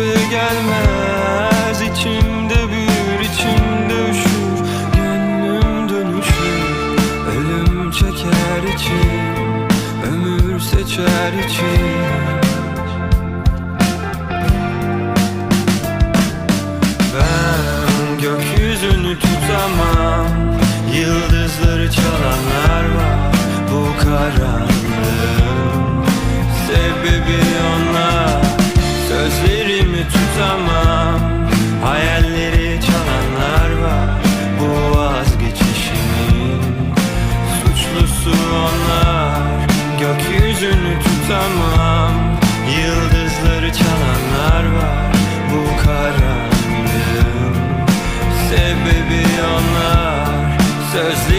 hafife gelmez içimde büyür içimde üşür Gönlüm dönüşür ölüm çeker içim Ömür seçer içim Ben gökyüzünü tutamam Yıldızları çalanlar var Bu karanlığın Sebebi Gökyüzünü tutamam. Yıldızları çalanlar var Bu karanlığın. Sebebi onlar Sözleri